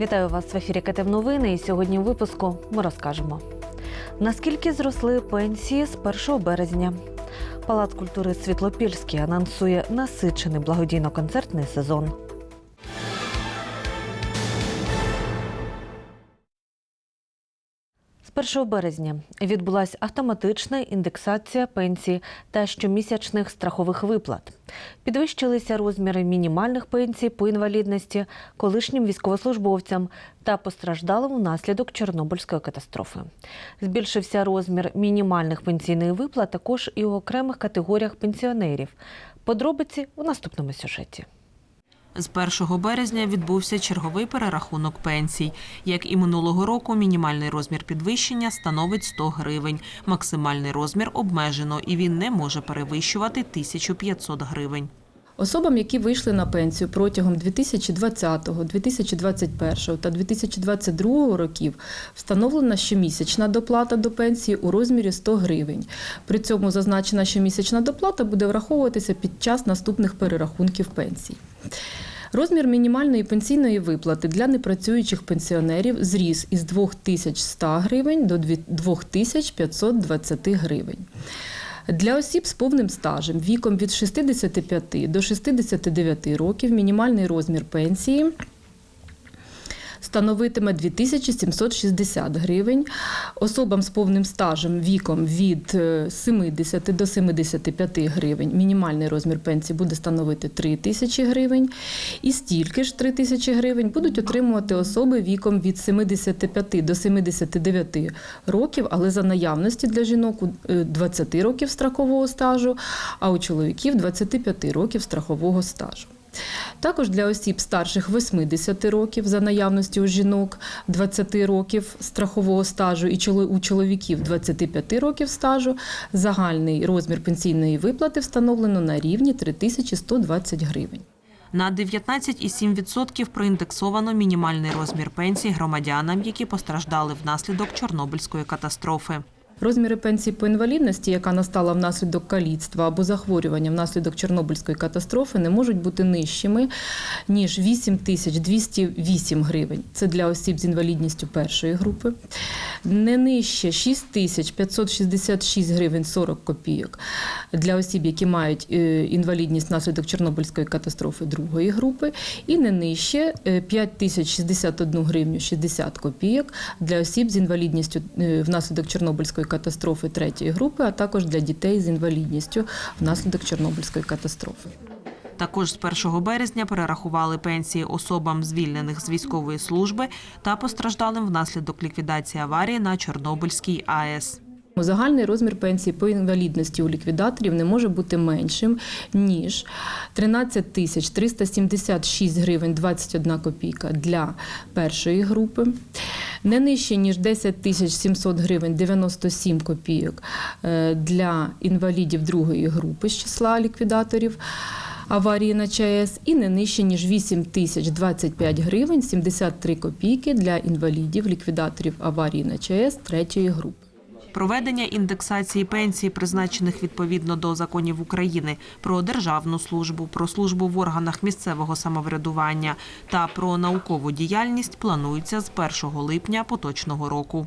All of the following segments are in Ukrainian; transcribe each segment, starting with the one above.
Вітаю вас в ефірі КТВ Новини. І сьогодні у випуску ми розкажемо, наскільки зросли пенсії з 1 березня. Палац культури Світлопільський анонсує насичений благодійно-концертний сезон. 1 березня відбулася автоматична індексація пенсій та щомісячних страхових виплат. Підвищилися розміри мінімальних пенсій по інвалідності колишнім військовослужбовцям та постраждалим внаслідок Чорнобильської катастрофи. Збільшився розмір мінімальних пенсійних виплат також і у окремих категоріях пенсіонерів. Подробиці у наступному сюжеті. З 1 березня відбувся черговий перерахунок пенсій. Як і минулого року, мінімальний розмір підвищення становить 100 гривень. Максимальний розмір обмежено і він не може перевищувати 1500 гривень. Особам, які вийшли на пенсію протягом 2020, 2021 та 2022 років, встановлена щомісячна доплата до пенсії у розмірі 100 гривень. При цьому зазначена щомісячна доплата буде враховуватися під час наступних перерахунків пенсій. Розмір мінімальної пенсійної виплати для непрацюючих пенсіонерів зріс із 2100 гривень до 2520 гривень. Для осіб з повним стажем віком від 65 до 69 років мінімальний розмір пенсії становитиме 2760 гривень. Особам з повним стажем віком від е, 70 до 75 гривень мінімальний розмір пенсії буде становити 3 тисячі гривень. І стільки ж 3 тисячі гривень будуть отримувати особи віком від 75 до 79 років, але за наявності для жінок е, 20 років страхового стажу, а у чоловіків 25 років страхового стажу. Також для осіб старших 80 років за наявності у жінок 20 років страхового стажу і у чоловіків 25 років стажу загальний розмір пенсійної виплати встановлено на рівні 3120 гривень. На 19,7% проіндексовано мінімальний розмір пенсій громадянам, які постраждали внаслідок Чорнобильської катастрофи. Розміри пенсії по інвалідності, яка настала внаслідок каліцтва або захворювання внаслідок Чорнобильської катастрофи, не можуть бути нижчими ніж 8208 гривень. Це для осіб з інвалідністю першої групи. Не нижче 6566 гривень 40 копійок для осіб, які мають е, інвалідність внаслідок Чорнобильської катастрофи другої групи, і не нижче е, 5061 гривню 60 копійок для осіб з інвалідністю е, внаслідок Чорнобильської катастрофи третьої групи, а також для дітей з інвалідністю внаслідок Чорнобильської катастрофи. Також з 1 березня перерахували пенсії особам, звільнених з військової служби та постраждалим внаслідок ліквідації аварії на Чорнобильській АЕС. Загальний розмір пенсії по інвалідності у ліквідаторів не може бути меншим ніж 13 тисяч 376 гривень 21 копійка для першої групи, не нижче ніж 10 тисяч 700 гривень 97 копійок е, для інвалідів другої групи з числа ліквідаторів. Аварії на ЧАЕС і не нижче ніж 8 тисяч 25 гривень 73 копійки для інвалідів ліквідаторів аварії на ЧАЕС третьої групи. Проведення індексації пенсій, призначених відповідно до законів України про державну службу, про службу в органах місцевого самоврядування та про наукову діяльність планується з 1 липня поточного року.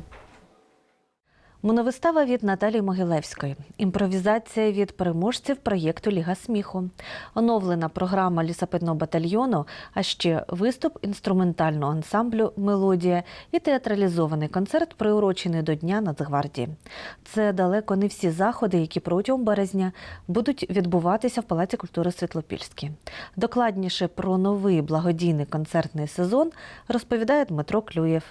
Моновистава від Наталії Могилевської. Імпровізація від переможців проєкту Ліга сміху. Оновлена програма лісопедного батальйону, а ще виступ інструментального ансамблю Мелодія і театралізований концерт, приурочений до Дня Нацгвардії. Це далеко не всі заходи, які протягом березня будуть відбуватися в Палаці культури Світлопільській. Докладніше про новий благодійний концертний сезон розповідає Дмитро Клюєв.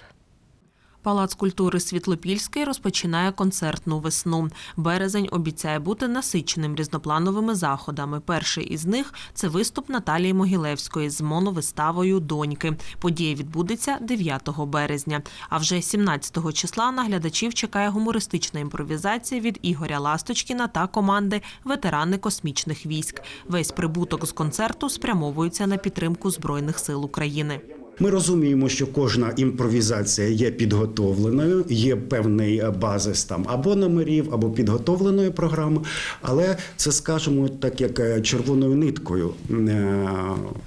Палац культури Світлопільський розпочинає концертну весну. Березень обіцяє бути насиченим різноплановими заходами. Перший із них це виступ Наталії Могилевської з моновиставою Доньки. Подія відбудеться 9 березня. А вже 17 числа на глядачів чекає гумористична імпровізація від Ігоря Ласточкіна та команди Ветерани космічних військ. Весь прибуток з концерту спрямовується на підтримку збройних сил України. Ми розуміємо, що кожна імпровізація є підготовленою, є певний базис там або номерів, або підготовленої програми, але це скажімо так, як е, червоною ниткою е,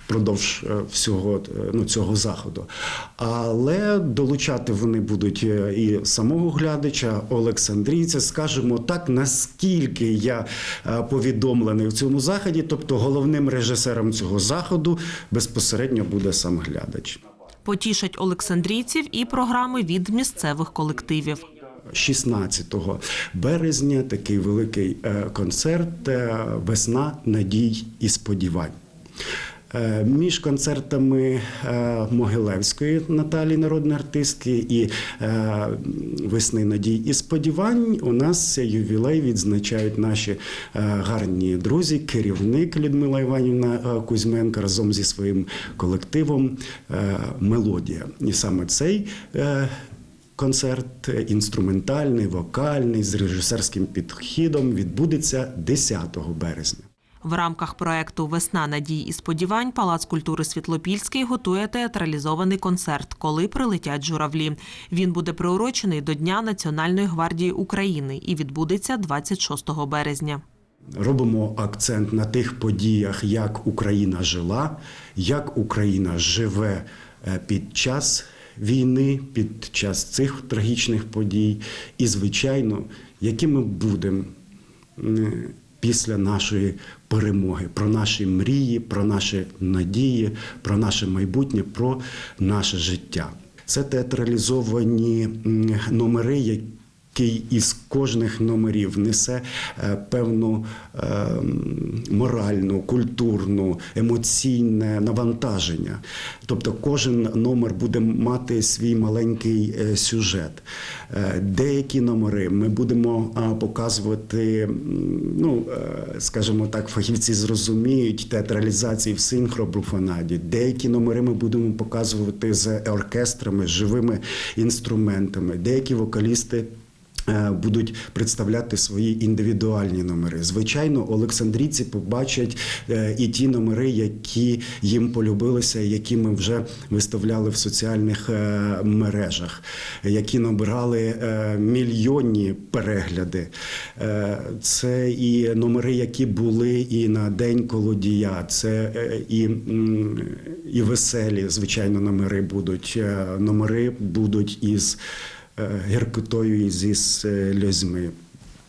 впродовж е, всього ну, цього заходу. Але долучати вони будуть і самого глядача, Олександрійця, скажімо так, наскільки я повідомлений в цьому заході, тобто головним режисером цього заходу безпосередньо буде сам глядач. Потішать олександрійців і програми від місцевих колективів. 16 березня такий великий е, концерт е, Весна надій і сподівань. Е, Між концертами е, Могилевської Наталії, народної артистки, і е, Весни надій і сподівань у нас ювілей відзначають наші гарні друзі, керівник Людмила Іванівна Кузьменко разом зі своїм колективом Мелодія. І саме цей Концерт інструментальний, вокальний з режисерським підхідом відбудеться 10 березня. В рамках проекту Весна надій і сподівань Палац культури Світлопільський готує театралізований концерт, коли прилетять журавлі. Він буде приурочений до Дня Національної гвардії України і відбудеться 26 березня. Робимо акцент на тих подіях, як Україна жила, як Україна живе е, під час війни, під час цих трагічних подій, і, звичайно, які ми будемо після нашої перемоги, про наші мрії, про наші надії, про наше майбутнє, про наше життя. Це театралізовані номери, які який із кожних номерів несе е, певну е, моральну, культурну, емоційне навантаження. Тобто кожен номер буде мати свій маленький е, сюжет. Деякі номери ми будемо показувати, ну, скажімо так, фахівці зрозуміють театралізації в синхробруфанаді. Деякі номери ми будемо показувати з оркестрами, живими інструментами. Деякі вокалісти будуть представляти свої індивідуальні номери. Звичайно, олександрійці побачать е, і ті номери, які їм полюбилися, які ми вже виставляли в соціальних е, мережах, які набирали е, мільйонні перегляди. Е, Це і номери, які були і на День колодія, це е, і, і веселі, звичайно, номери будуть. Е, Номери будуть із е, гіркотою зі сльозьми.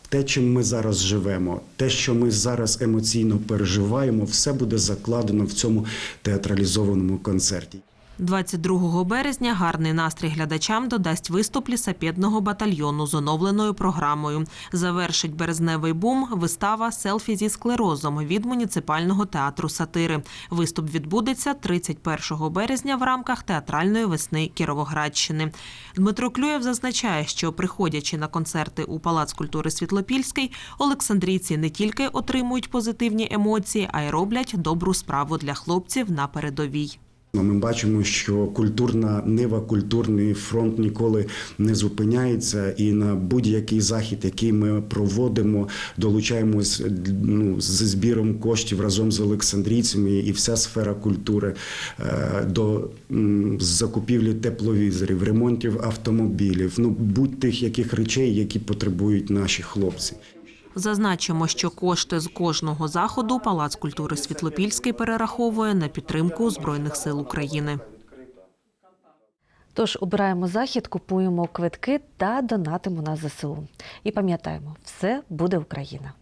Те, чим ми зараз живемо, те, що ми зараз емоційно переживаємо, все буде закладено в цьому театралізованому концерті. 22 березня гарний настрій глядачам додасть виступ лісапєдного батальйону з оновленою програмою. Завершить березневий бум вистава Селфі зі склерозом від муніципального театру сатири. Виступ відбудеться 31 березня в рамках театральної весни Кіровоградщини. Дмитро Клюєв зазначає, що приходячи на концерти у Палац культури Світлопільський, олександрійці не тільки отримують позитивні емоції, а й роблять добру справу для хлопців на передовій. Ну, Ми бачимо, що культурна нива, культурний фронт ніколи не зупиняється, і на будь-який захід, який ми проводимо, долучаємось ну, з збіром коштів разом з олександрійцями і вся сфера культури е, до закупівлі тепловізорів, ремонтів автомобілів, ну будь-тих яких речей, які потребують наші хлопці. Зазначимо, що кошти з кожного заходу Палац культури Світлопільський перераховує на підтримку Збройних сил України. Тож обираємо захід, купуємо квитки та донатимо на ЗСУ. І пам'ятаємо, все буде Україна.